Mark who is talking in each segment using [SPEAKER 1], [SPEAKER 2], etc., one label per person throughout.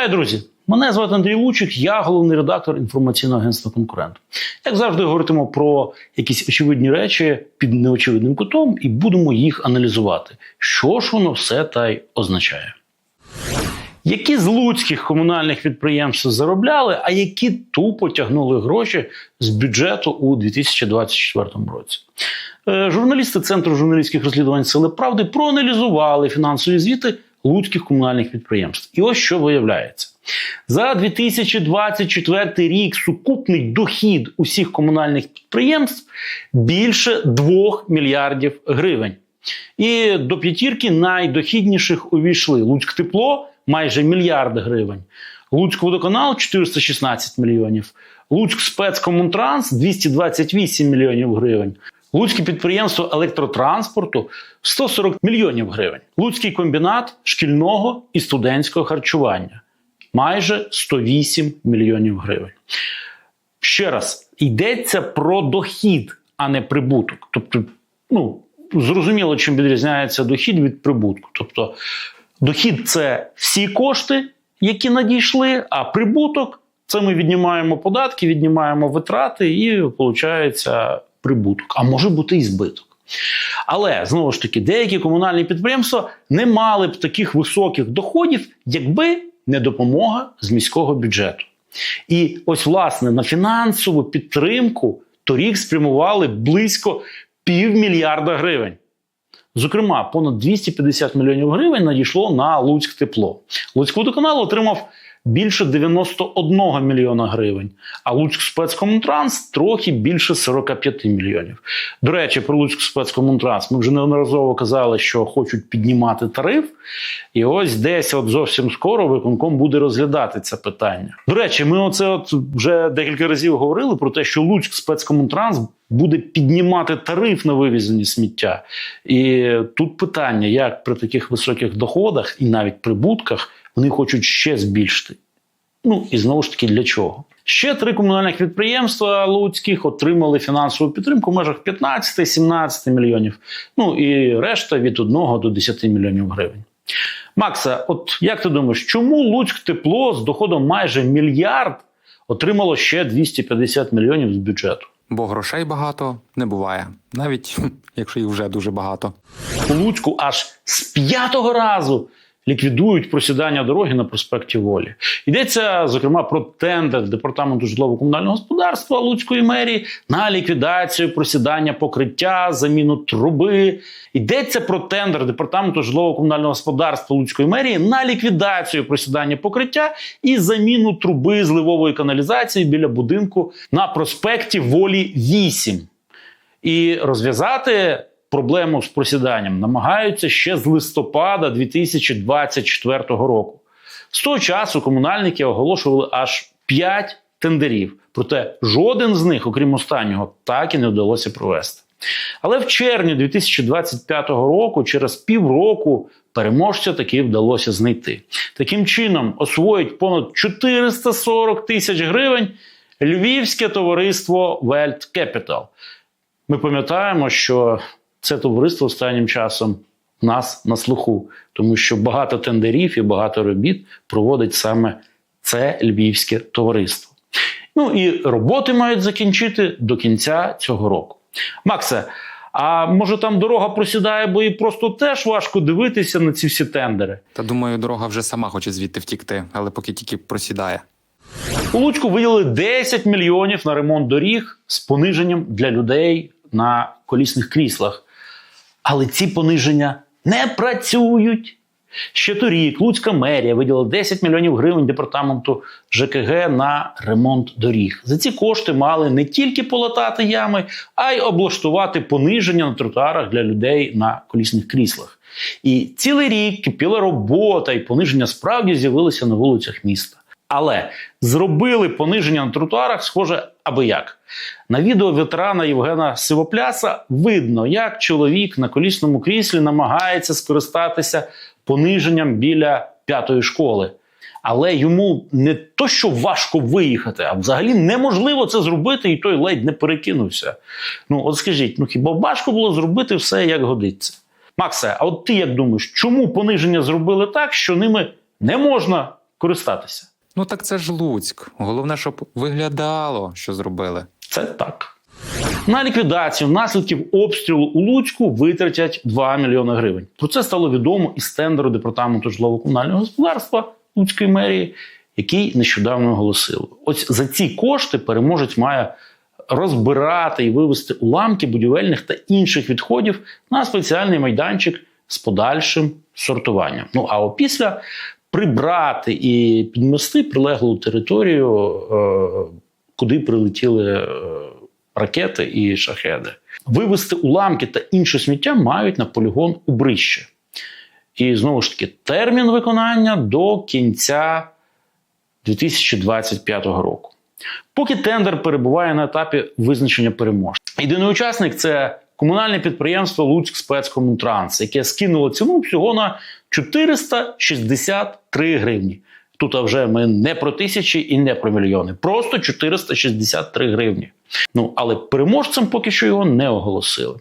[SPEAKER 1] Вітаю, друзі! Мене звати Андрій Лучик, я головний редактор інформаційного агентства Конкурент. Як завжди, говоритимо про якісь очевидні речі під неочевидним кутом і будемо їх аналізувати. Що ж воно все та й означає? Які з луцьких комунальних підприємств заробляли, а які тупо тягнули гроші з бюджету у 2024 році? Е, Журналісти Центру журналістських розслідувань Сили Правди проаналізували фінансові звіти луцьких комунальних підприємств. І ось що виявляється. За 2024 рік сукупний дохід усіх комунальних підприємств більше 2 мільярдів гривень. І до п'ятірки найдохідніших увійшли Луцьк Тепло майже мільярд гривень, Луцьк Водоканал 416 мільйонів, Луцьк Спецкомунтранс 228 мільйонів гривень. Луцьке підприємство електротранспорту 140 мільйонів гривень. Луцький комбінат шкільного і студентського харчування майже 108 мільйонів гривень. Ще раз, йдеться про дохід, а не прибуток. Тобто, ну, зрозуміло, чим відрізняється дохід від прибутку. Тобто, дохід це всі кошти, які надійшли, а прибуток це ми віднімаємо податки, віднімаємо витрати, і виходить прибуток. А може бути і збиток. Але знову ж таки, деякі комунальні підприємства не мали б таких високих доходів, якби не допомога з міського бюджету. І ось, власне, на фінансову підтримку торік спрямували близько півмільярда гривень. Зокрема, понад 250 мільйонів гривень надійшло на Луцьк тепло. Луцьк водоканал отримав більше 91 мільйона гривень, а Луцьк спецкомунтранс трохи більше 45 мільйонів. До речі, про Луцьк спецкомунтранс ми вже неодноразово казали, що хочуть піднімати тариф. І ось десь от зовсім скоро виконком буде розглядати це питання. До речі, ми оце от вже декілька разів говорили про те, що Луцьк спецкомунтранс буде піднімати тариф на вивезення сміття. І тут питання, як при таких високих доходах і навіть прибутках вони хочуть ще збільшити. Ну і знову ж таки для чого? Ще три комунальних підприємства луцьких отримали фінансову підтримку в межах 15-17 мільйонів. Ну і решта від 1 до 10 мільйонів гривень. Макса, от як ти думаєш, чому Луцьк тепло з доходом майже мільярд отримало ще 250 мільйонів з бюджету?
[SPEAKER 2] Бо грошей багато не буває, навіть якщо їх вже дуже багато.
[SPEAKER 1] У Луцьку аж з п'ятого разу ліквідують просідання дороги на проспекті Волі. Йдеться зокрема про тендер департаменту житлово-комунального господарства Луцької мерії на ліквідацію просідання покриття, заміну труби. Йдеться про тендер департаменту житлово-комунального господарства Луцької мерії на ліквідацію просідання покриття і заміну труби зливової каналізації біля будинку на проспекті Волі 8. І розв'язати проблему з просіданням намагаються ще з листопада 2024 року. З того часу комунальники оголошували аж 5 тендерів, проте жоден з них, окрім останнього, так і не вдалося провести. Але в червні 2025 року, через півроку, переможця таки вдалося знайти. Таким чином, освоїть понад 440 тисяч гривень львівське товариство Welt Capital. Ми пам'ятаємо, що це товариство останнім часом нас на слуху, тому що багато тендерів і багато робіт проводить саме це львівське товариство. Ну і роботи мають закінчити до кінця цього року. Максе, а може там дорога просідає, бо і просто теж важко дивитися на ці всі тендери.
[SPEAKER 2] Та думаю, дорога вже сама хоче звідти втікти, але поки тільки просідає.
[SPEAKER 1] У Луцьку виділили 10 мільйонів на ремонт доріг з пониженням для людей на колісних кріслах. Але ці пониження не працюють. Ще торік Луцька мерія виділила 10 мільйонів гривень департаменту ЖКГ на ремонт доріг. За ці кошти мали не тільки полатати ями, а й облаштувати пониження на тротуарах для людей на колісних кріслах. І цілий рік кипіла робота, і пониження справді з'явилися на вулицях міста. Але зробили пониження на тротуарах, схоже, аби як. На відео ветерана Євгена Сивопляса видно, як чоловік на колісному кріслі намагається скористатися пониженням біля п'ятої школи. Але йому не то, що важко виїхати, а взагалі неможливо це зробити, і той ледь не перекинувся. Ну, от скажіть, ну хіба важко було зробити все як годиться? Максе, а от ти як думаєш, чому пониження зробили так, що ними не можна користатися.
[SPEAKER 2] Ну так це ж Луцьк. Головне, щоб виглядало, що зробили.
[SPEAKER 1] Це так. На ліквідацію наслідків обстрілу у Луцьку витратять 2 мільйони гривень. Про це стало відомо із тендеру департаменту житлово-комунального господарства Луцької мерії, який нещодавно оголосили. Ось за ці кошти переможець має розбирати і вивести уламки будівельних та інших відходів на спеціальний майданчик з подальшим сортуванням. Ну а опісля прибрати і підмести прилеглу територію, е, куди прилетіли е, ракети і шахеди. Вивести уламки та інше сміття мають на полігон у Брище. І знову ж таки, термін виконання до кінця 2025 року. Поки тендер перебуває на етапі визначення переможця. Єдиний учасник це комунальне підприємство Луцьк спецкомунтранс, яке скинуло ціну всього на 463 гривні. Тут вже ми не про тисячі і не про мільйони, просто 463 гривні. Ну але переможцем поки що його не оголосили.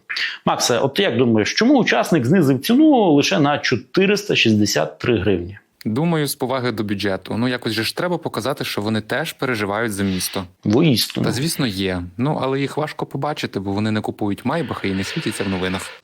[SPEAKER 1] Максе, от ти як думаєш, чому учасник знизив ціну лише на 463 гривні?
[SPEAKER 2] Думаю, з поваги до бюджету. Ну якось же ж треба показати, що вони теж переживають за місто.
[SPEAKER 1] Воістину.
[SPEAKER 2] Та звісно, є. Ну але їх важко побачити, бо вони не купують майбахи і не світяться в новинах.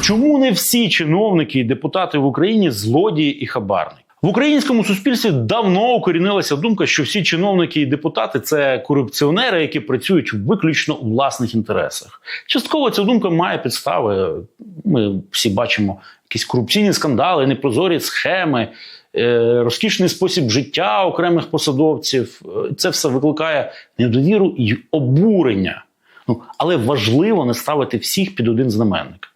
[SPEAKER 1] Чому не всі чиновники і депутати в Україні злодії і хабарники? В українському суспільстві давно укорінилася думка, що всі чиновники і депутати це корупціонери, які працюють виключно у власних інтересах. Частково ця думка має підстави. Ми всі бачимо якісь корупційні скандали, непрозорі схеми, е, розкішний спосіб життя окремих посадовців. Е, Це все викликає недовіру і обурення. Ну, але важливо не ставити всіх під один знаменник.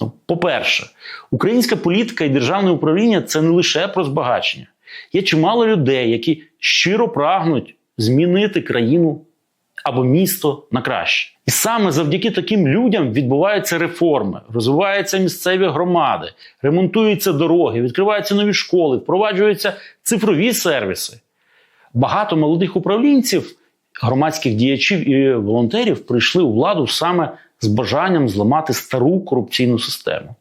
[SPEAKER 1] Ну, по-перше, українська політика і державне управління це не лише про збагачення. Є чимало людей, які щиро прагнуть змінити країну або місто на краще. І саме завдяки таким людям відбуваються реформи, розвиваються місцеві громади, ремонтуються дороги, відкриваються нові школи, впроваджуються цифрові сервіси. Багато молодих управлінців, громадських діячів і волонтерів прийшли у владу саме з бажанням зламати стару корупційну систему.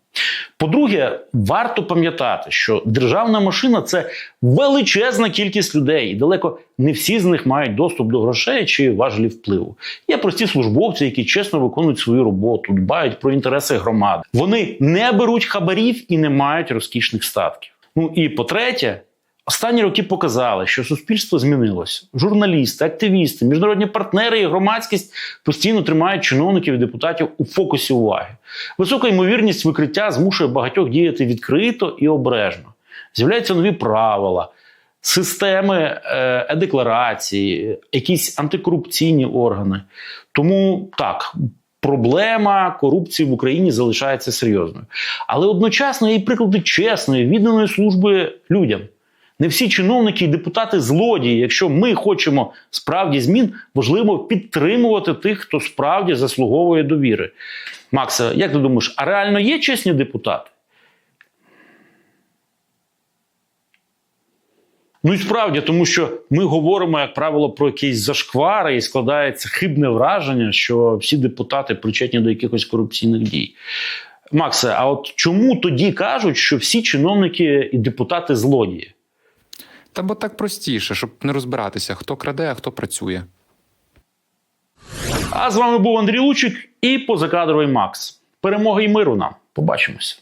[SPEAKER 1] По-друге, варто пам'ятати, що державна машина це величезна кількість людей, і далеко не всі з них мають доступ до грошей чи важелі впливу. Є прості службовці, які чесно виконують свою роботу, дбають про інтереси громади. Вони не беруть хабарів і не мають розкішних статків. Ну і по-третє, Останні роки показали, що суспільство змінилося. Журналісти, активісти, міжнародні партнери і громадськість постійно тримають чиновників і депутатів у фокусі уваги. Висока ймовірність викриття змушує багатьох діяти відкрито і обережно. З'являються нові правила, системи е, е-декларації, якісь антикорупційні органи. Тому так. Проблема корупції в Україні залишається серйозною, але одночасно є приклади чесної, відданої служби людям. Не всі чиновники і депутати злодії. Якщо ми хочемо справді змін, важливо підтримувати тих, хто справді заслуговує довіри. Макса, як ти думаєш, а реально є чесні депутати? Ну і справді, тому що ми говоримо, як правило, про якісь зашквари, і складається хибне враження, що всі депутати причетні до якихось корупційних дій. Максе, а от чому тоді кажуть, що всі чиновники і депутати злодії?
[SPEAKER 2] Та бо так простіше, щоб не розбиратися, хто краде, а хто працює.
[SPEAKER 1] А з вами був Андрій Лучик і позакадровий Макс. Перемоги й миру нам. Побачимося.